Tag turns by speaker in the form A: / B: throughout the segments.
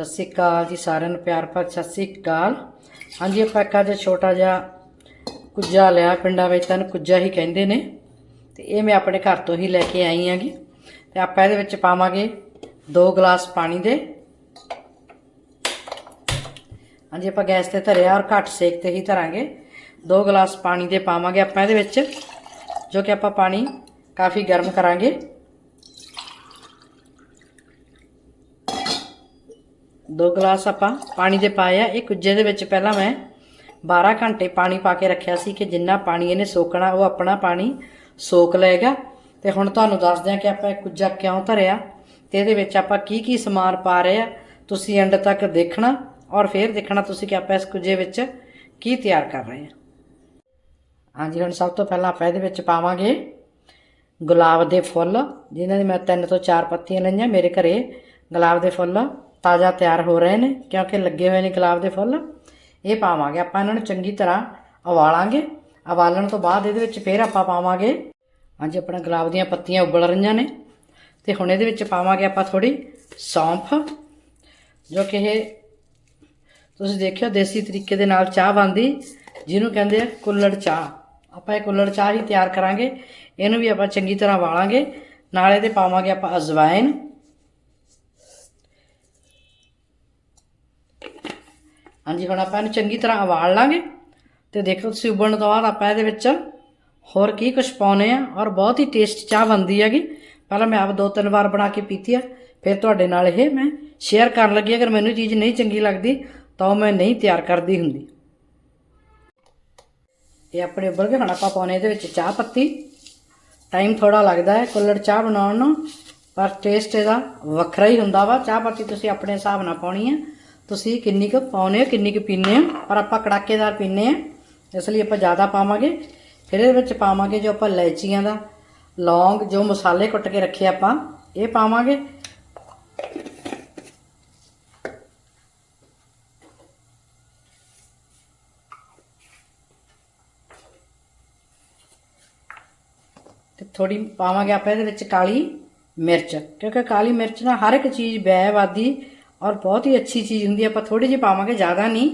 A: ਸਤਿ ਸ਼੍ਰੀ ਅਕਾਲ ਜੀ ਸਾਰਿਆਂ ਨੂੰ, ਪਿਆਰ ਭਰ ਸਤਿ ਸ਼੍ਰੀ ਅਕਾਲ। ਹਾਂਜੀ, ਆਪਾਂ ਇੱਕ ਅੱਜ ਛੋਟਾ ਜਿਹਾ ਕੁੱਜਾ ਲਿਆ ਪਿੰਡਾਂ ਵਿੱਚ ਤਾਂ ਇਹਨੂੰ ਕੁੱਜਾ ਹੀ ਕਹਿੰਦੇ ਨੇ। ਤੇ ਇਹ ਮੈਂ ਆਪਣੇ ਘਰ ਤੋਂ ਹੀ ਲੈ ਕੇ ਆਈ ਆਂਗੀ ਤੇ ਆਪਾਂ ਇਹਦੇ ਵਿੱਚ ਪਾਵਾਂਗੇ 2 ਗਲਾਸ ਪਾਣੀ ਦੇ। ਹਾਂਜੀ, ਆਪਾਂ ਗੈਸ ਤੇ ਧਰਿਆ ਔਰ ਘੱਟ ਸੇਕ ਤੇ ਹੀ ਧਰਾਂਗੇ। 2 ਗਲਾਸ ਪਾਣੀ ਦੇ ਪਾਵਾਂਗੇ ਆਪਾਂ ਇਹਦੇ ਵਿੱਚ, ਜੋ ਕਿ ਆਪਾਂ ਪਾਣੀ ਕਾਫੀ ਗਰਮ ਕਰਾਂਗੇ। ਦੋ ਗਲਾਸ ਆਪਾਂ ਪਾਣੀ ਦੇ ਪਾਏ ਆ। ਇਹ ਕੁੱਜੇ ਦੇ ਵਿੱਚ ਪਹਿਲਾਂ ਮੈਂ 12 ਘੰਟੇ ਪਾਣੀ ਪਾ ਕੇ ਰੱਖਿਆ ਸੀ ਕਿ ਜਿੰਨਾ ਪਾਣੀ ਇਹਨੇ ਸੋਕਣਾ, ਉਹ ਆਪਣਾ ਪਾਣੀ ਸੋਕ ਲਏਗਾ। ਤੇ ਹੁਣ ਤੁਹਾਨੂੰ ਦੱਸਦੇ ਆ ਕਿ ਆਪਾਂ ਇਹ ਕੁੱਜਾ ਕਿਉਂ ਧਰਿਆ ਤੇ ਇਹਦੇ ਵਿੱਚ ਆਪਾਂ ਕੀ ਕੀ ਸਮਾਨ ਪਾ ਰਹੇ ਆ। ਤੁਸੀਂ ਐਂਡ ਤੱਕ ਦੇਖਣਾ ਔਰ ਫਿਰ ਦੇਖਣਾ ਤੁਸੀਂ ਕਿ ਆਪਾਂ ਇਸ ਕੁੱਜੇ ਵਿੱਚ ਕੀ ਤਿਆਰ ਕਰ ਰਹੇ ਹਾਂ ਹਾਂਜੀ, ਹੁਣ ਸਭ ਤੋਂ ਪਹਿਲਾਂ ਆਪਾਂ ਇਹਦੇ ਵਿੱਚ ਪਾਵਾਂਗੇ ਗੁਲਾਬ ਦੇ ਫੁੱਲ, ਜਿਨ੍ਹਾਂ ਦੀ ਮੈਂ ਤਿੰਨ ਤੋਂ ਚਾਰ ਪੱਤੀਆਂ ਲਈਆਂ। ਮੇਰੇ ਘਰੇ ਗੁਲਾਬ ਦੇ ਫੁੱਲ ਤਾਜ਼ਾ ਤਿਆਰ ਹੋ ਰਹੇ ਨੇ, ਕਿਉਂਕਿ ਲੱਗੇ ਹੋਏ ਨੇ ਗੁਲਾਬ ਦੇ ਫੁੱਲ। ਇਹ ਪਾਵਾਂਗੇ ਆਪਾਂ ਇਹਨਾਂ ਨੂੰ ਚੰਗੀ ਤਰ੍ਹਾਂ ਉਬਾਲਾਂਗੇ। ਉਬਾਲਣ ਤੋਂ ਬਾਅਦ ਇਹਦੇ ਵਿੱਚ ਫਿਰ ਆਪਾਂ ਪਾਵਾਂਗੇ, ਹਾਂਜੀ, ਆਪਣਾ ਗੁਲਾਬ ਦੀਆਂ ਪੱਤੀਆਂ ਉਬਲ ਰਹੀਆਂ ਨੇ। ਤੇ ਹੁਣ ਇਹਦੇ ਵਿੱਚ ਪਾਵਾਂਗੇ ਆਪਾਂ ਥੋੜੀ ਸੌਂਫ, ਜੋ ਕਿ ਇਹ ਤੁਸੀਂ ਦੇਖਿਓ ਦੇਸੀ ਤਰੀਕੇ ਦੇ ਨਾਲ ਚਾਹ ਬਣਦੀ, ਜਿਹਨੂੰ ਕਹਿੰਦੇ ਆ ਕੁੱਲੜ ਚਾਹ। ਆਪਾਂ ਇਹ ਕੁੱਲੜ ਚਾਹ ਹੀ ਤਿਆਰ ਕਰਾਂਗੇ। ਇਹਨੂੰ ਵੀ ਆਪਾਂ ਚੰਗੀ ਤਰ੍ਹਾਂ ਵਾਲਾਂਗੇ ਨਾਲ ਇਹਦੇ ਪਾਵਾਂਗੇ ਆਪਾਂ ਅਜਵਾਇਨ ਹਾਂਜੀ, ਹੁਣ ਆਪਾਂ ਇਹਨੂੰ ਚੰਗੀ ਤਰ੍ਹਾਂ ਉਬਾਲ ਲਾਂਗੇ ਤੇ ਦੇਖੋ ਤੁਸੀਂ ਉਬਲਣ ਤੋਂ ਬਾਅਦ ਆਪਾਂ ਇਹਦੇ ਵਿੱਚ ਹੋਰ ਕੀ ਕੁਝ ਪਾਉਨੇ ਆ ਔਰ ਬਹੁਤ ਹੀ ਟੇਸਟ ਚਾਹ ਬਣਦੀ ਹੈਗੀ। ਪਹਿਲਾਂ ਮੈਂ ਆਪ ਦੋ ਤਿੰਨ ਵਾਰ ਬਣਾ ਕੇ ਪੀਤੀ ਆ, ਫਿਰ ਤੁਹਾਡੇ ਨਾਲ ਇਹ ਮੈਂ ਸ਼ੇਅਰ ਕਰਨ ਲੱਗੀ ਅਗਰ ਮੈਨੂੰ ਚੀਜ਼ ਨਹੀਂ ਚੰਗੀ ਲੱਗਦੀ, ਤਾਂ ਉਹ ਮੈਂ ਨਹੀਂ ਤਿਆਰ ਕਰਦੀ ਹੁੰਦੀ। ਇਹ ਆਪਣੇ ਉਬਲ ਕੇ ਹੁਣ ਆਪਾਂ ਪਾਉਨੇ ਇਹਦੇ ਵਿੱਚ ਚਾਹ ਪੱਤੀ। ਟਾਈਮ ਥੋੜਾ ਲੱਗਦਾ ਹੈ ਕੁੱਲੜ ਚਾਹ ਬਣਾਉਣ ਨੂੰ, ਪਰ ਟੇਸਟ ਇਹਦਾ ਵੱਖਰਾ ਹੀ ਹੁੰਦਾ ਵਾ। ਚਾਹ ਪੱਤੀ ਤੁਸੀਂ ਆਪਣੇ ਹਿਸਾਬ ਨਾਲ ਪਾਉਣੀ ਹੈ। ਤੁਸੀਂ ਕਿੰਨੀ ਕੁ ਪਾਉਨੇ ਹੋ, ਕਿੰਨੀ ਕੁ ਪੀਨੇ ਹੋ? ਪਰ ਆਪਾਂ ਕੜਾਕੇਦਾਰ ਪੀਨੇ ਆ ਇਸ ਲਈ ਆਪਾਂ ਜ਼ਿਆਦਾ ਪਾਵਾਂਗੇ। ਫਿਰ ਇਹਦੇ ਵਿੱਚ ਪਾਵਾਂਗੇ ਜੋ ਆਪਾਂ ਇਲਾਇਚੀਆਂ ਦਾ ਲੌਂਗ, ਜੋ ਮਸਾਲੇ ਕੁੱਟ ਕੇ ਰੱਖੇ ਆਪਾਂ, ਇਹ ਪਾਵਾਂਗੇ। ਤੇ ਥੋੜੀ ਪਾਵਾਂਗੇ ਆਪਾਂ ਇਹਦੇ ਵਿੱਚ ਕਾਲੀ ਮਿਰਚ, ਕਿਉਂਕਿ ਕਾਲੀ ਮਿਰਚ ਨਾਲ ਹਰ ਇੱਕ ਚੀਜ਼ ਬੈਵਾਦੀ ਔਰ ਬਹੁਤ ਹੀ ਅੱਛੀ ਚੀਜ਼ ਹੁੰਦੀ ਹੈ ਆਪਾਂ ਥੋੜੀ ਜਿਹੀ ਪਾਵਾਂਗੇ, ਜ਼ਿਆਦਾ ਨਹੀਂ।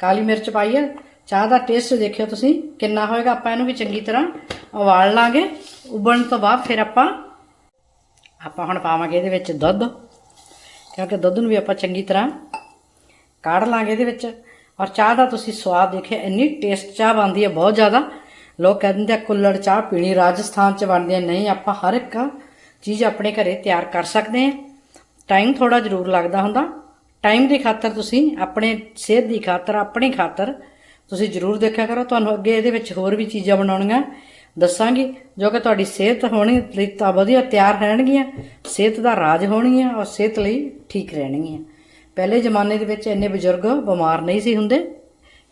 A: ਕਾਲੀ ਮਿਰਚ ਪਾਈ ਹੈ ਚਾਹ ਦਾ ਟੇਸਟ ਦੇਖਿਓ ਤੁਸੀਂ, ਕਿੰਨਾ ਹੋਏਗਾ, ਆਪਾਂ ਇਹਨੂੰ ਵੀ ਚੰਗੀ ਤਰ੍ਹਾਂ ਉਬਾਲ ਲਾਂਗੇ। ਉਬਲਣ ਤੋਂ ਬਾਅਦ ਫਿਰ ਆਪਾਂ ਆਪਾਂ ਹੁਣ ਪਾਵਾਂਗੇ ਇਹਦੇ ਵਿੱਚ ਦੁੱਧ, ਕਿਉਂਕਿ ਦੁੱਧ ਨੂੰ ਵੀ ਆਪਾਂ ਚੰਗੀ ਤਰ੍ਹਾਂ ਕਾੜ ਲਾਂਗੇ ਇਹਦੇ ਵਿੱਚ। ਔਰ ਚਾਹ ਦਾ ਤੁਸੀਂ ਸਵਾਦ ਦੇਖਿਆ ਇੰਨੀ ਟੇਸਟ ਚਾਹ ਬਣਦੀ ਹੈ ਬਹੁਤ ਜ਼ਿਆਦਾ। ਲੋਕ ਕਹਿੰਦੇ ਆ, ਕੁੱਲੜ ਚਾਹ ਪੀਣੀ ਰਾਜਸਥਾਨ ਚ ਬਣਦੀ ਹੈ ਨਹੀਂ, ਆਪਾਂ ਹਰ ਇੱਕ ਚੀਜ਼ ਆਪਣੇ ਘਰੇ ਤਿਆਰ ਕਰ ਸਕਦੇ ਹਾਂ ਟਾਈਮ ਥੋੜਾ ਜ਼ਰੂਰ ਲੱਗਦਾ ਹੁੰਦਾ। ਟਾਈਮ ਦੀ ਖਾਤਰ ਤੁਸੀਂ ਆਪਣੇ ਸਿਹਤ ਦੀ ਖਾਤਰ, ਆਪਣੀ ਖਾਤਰ ਤੁਸੀਂ ਜ਼ਰੂਰ ਦੇਖਿਆ ਕਰੋ। ਤੁਹਾਨੂੰ ਅੱਗੇ ਇਹਦੇ ਵਿੱਚ ਹੋਰ ਵੀ ਚੀਜ਼ਾਂ ਬਣਾਉਣੀਆਂ। ਦੱਸਾਂਗੀ, ਜੋ ਕਿ ਤੁਹਾਡੀ ਸਿਹਤ ਹੋਣੀ ਲਈ ਤਾਂ ਵਧੀਆ ਤਿਆਰ ਰਹਿਣਗੀਆਂ, ਸਿਹਤ ਦਾ ਰਾਜ ਹੋਣਗੀਆਂ ਔਰ ਸਿਹਤ ਲਈ ਠੀਕ ਰਹਿਣਗੀਆਂ। ਪਹਿਲੇ ਜ਼ਮਾਨੇ ਦੇ ਵਿੱਚ ਇੰਨੇ ਬਜ਼ੁਰਗ ਬਿਮਾਰ ਨਹੀਂ ਸੀ ਹੁੰਦੇ,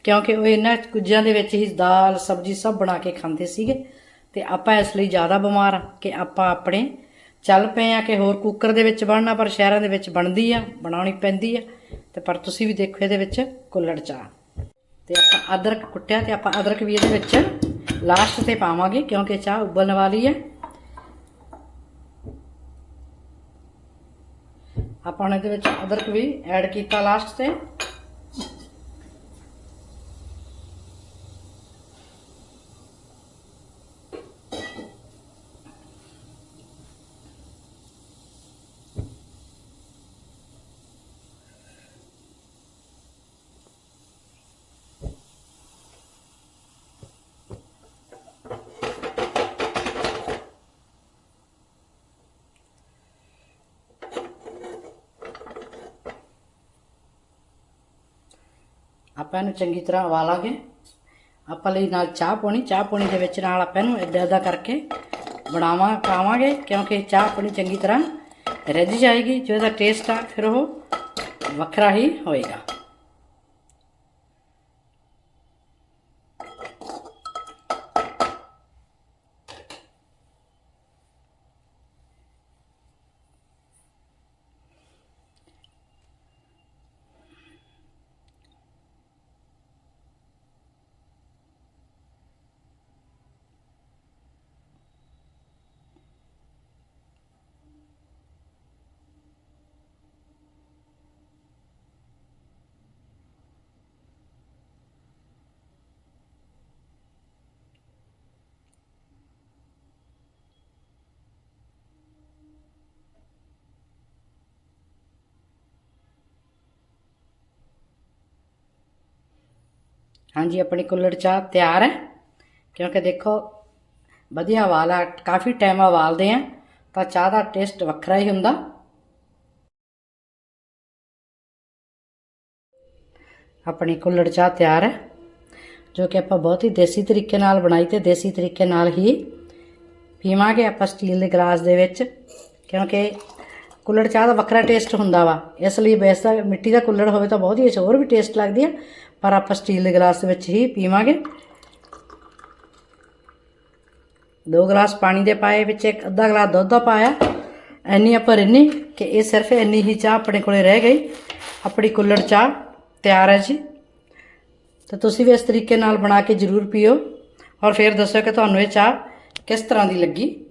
A: ਕਿਉਂਕਿ ਉਹ ਇਹਨਾਂ ਕੁਝਾਂ ਦੇ ਵਿੱਚ ਹੀ ਦਾਲ, ਸਬਜ਼ੀ ਸਭ ਬਣਾ ਕੇ ਖਾਂਦੇ ਸੀਗੇ। ਤੇ ਆਪਾਂ ਇਸ ਲਈ ਜ਼ਿਆਦਾ ਬਿਮਾਰ ਆ ਕਿ ਆਪਾਂ ਆਪਣੇ ਚੱਲ ਪਏ ਆ ਕਿ ਹੋਰ ਕੁੱਕਰ ਦੇ ਵਿੱਚ ਬਣਨਾ, ਪਰ ਸ਼ਹਿਰਾਂ ਦੇ ਵਿੱਚ ਬਣਦੀ ਆ, ਬਣਾਉਣੀ ਪੈਂਦੀ ਆ। ਤੇ ਪਰ ਤੁਸੀਂ ਵੀ ਦੇਖੋ ਇਹਦੇ ਵਿੱਚ ਕੁੱਲੜ ਚਾਹ। ਤੇ ਆਪਾਂ ਅਦਰਕ ਕੁੱਟਿਆ ਤੇ ਆਪਾਂ ਅਦਰਕ ਵੀ ਇਹਦੇ ਵਿੱਚ ਲਾਸਟ ਤੇ ਪਾਵਾਂਗੇ, ਕਿਉਂਕਿ ਚਾਹ ਉਬਲਣ ਵਾਲੀ ਹੈ ਆਪਾਂ ਨੇ ਇਹਦੇ ਵਿੱਚ ਅਦਰਕ ਵੀ ਐਡ ਕੀਤਾ ਲਾਸਟ ਤੇ। ਆਪਾਂ ਇਹਨੂੰ ਚੰਗੀ ਤਰ੍ਹਾਂ ਉਬਾਲਾਂਗੇ। ਆਪਾਂ ਲਈ ਨਾਲ ਚਾਹ ਪਾਉਣੀ। ਚਾਹ ਪਾਉਣੀ ਦੇ ਵਿੱਚ ਨਾਲ ਆਪਾਂ ਇਹਨੂੰ ਇੱਦਾਂ ਇੱਦਾਂ ਕਰਕੇ ਬਣਾਵਾਂ, ਪਾਵਾਂਗੇ ਕਿਉਂਕਿ ਚਾਹ ਆਪਣੀ ਚੰਗੀ ਤਰ੍ਹਾਂ ਰਿੱਝ ਜਾਏਗੀ। ਜੋ ਇਹਦਾ ਟੇਸਟ ਆ, ਫਿਰ ਉਹ ਵੱਖਰਾ ਹੀ ਹੋਏਗਾ। ਹਾਂਜੀ, ਆਪਣੀ ਕੁੱਲੜ ਚਾਹ ਤਿਆਰ ਹੈ। ਕਿਉਂਕਿ ਦੇਖੋ, ਵਧੀਆ ਵਾਲਾ ਕਾਫੀ ਟਾਈਮ ਉਬਾਲਦੇ ਆ, ਤਾਂ ਚਾਹ ਦਾ ਟੇਸਟ ਵੱਖਰਾ ਹੀ ਹੁੰਦਾ। ਆਪਣੀ ਕੁੱਲੜ ਚਾਹ ਤਿਆਰ ਹੈ, ਜੋ ਕਿ ਆਪਾਂ ਬਹੁਤ ਹੀ ਦੇਸੀ ਤਰੀਕੇ ਨਾਲ ਬਣਾਈ ਤੇ ਦੇਸੀ ਤਰੀਕੇ ਨਾਲ ਹੀ ਪੀਵਾਂਗੇ ਆਪਾਂ ਸਟੀਲ ਦੇ ਗਲਾਸ ਦੇ ਵਿੱਚ, ਕਿਉਂਕਿ ਕੁੱਲੜ ਚਾਹ ਦਾ ਵੱਖਰਾ ਟੇਸਟ ਹੁੰਦਾ ਵਾ। ਇਸ ਲਈ ਬੇਸ ਦਾ ਮਿੱਟੀ ਦਾ ਕੁੱਲੜ ਹੋਵੇ ਤਾਂ ਬਹੁਤ ਹੀ ਅੱਛਾ ਹੋਰ ਵੀ ਟੇਸਟ ਲੱਗਦੀ ਆ। ਪਰ ਆਪਾਂ ਸਟੀਲ ਦੇ ਗਲਾਸ ਦੇ ਵਿੱਚ ਹੀ ਪੀਵਾਂਗੇ। ਦੋ ਗਲਾਸ ਪਾਣੀ ਦੇ ਪਾਏ, ਵਿੱਚ ਇੱਕ ਅੱਧਾ ਗਲਾਸ ਦੁੱਧ ਦਾ ਪਾਇਆ। ਇੰਨੀ ਆਪਾਂ ਰਿੰਨੀ ਕਿ ਇਹ ਸਿਰਫ ਇੰਨੀ ਹੀ ਚਾਹ ਆਪਣੇ ਕੋਲੇ ਰਹਿ ਗਈ। ਆਪਣੀ ਕੁੱਲੜ ਚਾਹ ਤਿਆਰ ਹੈ ਜੀ। ਤਾਂ ਤੁਸੀਂ ਵੀ ਇਸ ਤਰੀਕੇ ਨਾਲ ਬਣਾ ਕੇ ਜ਼ਰੂਰ ਪੀਓ। ਔਰ ਫਿਰ ਦੱਸੋ ਕਿ ਤੁਹਾਨੂੰ ਇਹ ਚਾਹ ਕਿਸ ਤਰ੍ਹਾਂ ਦੀ ਲੱਗੀ।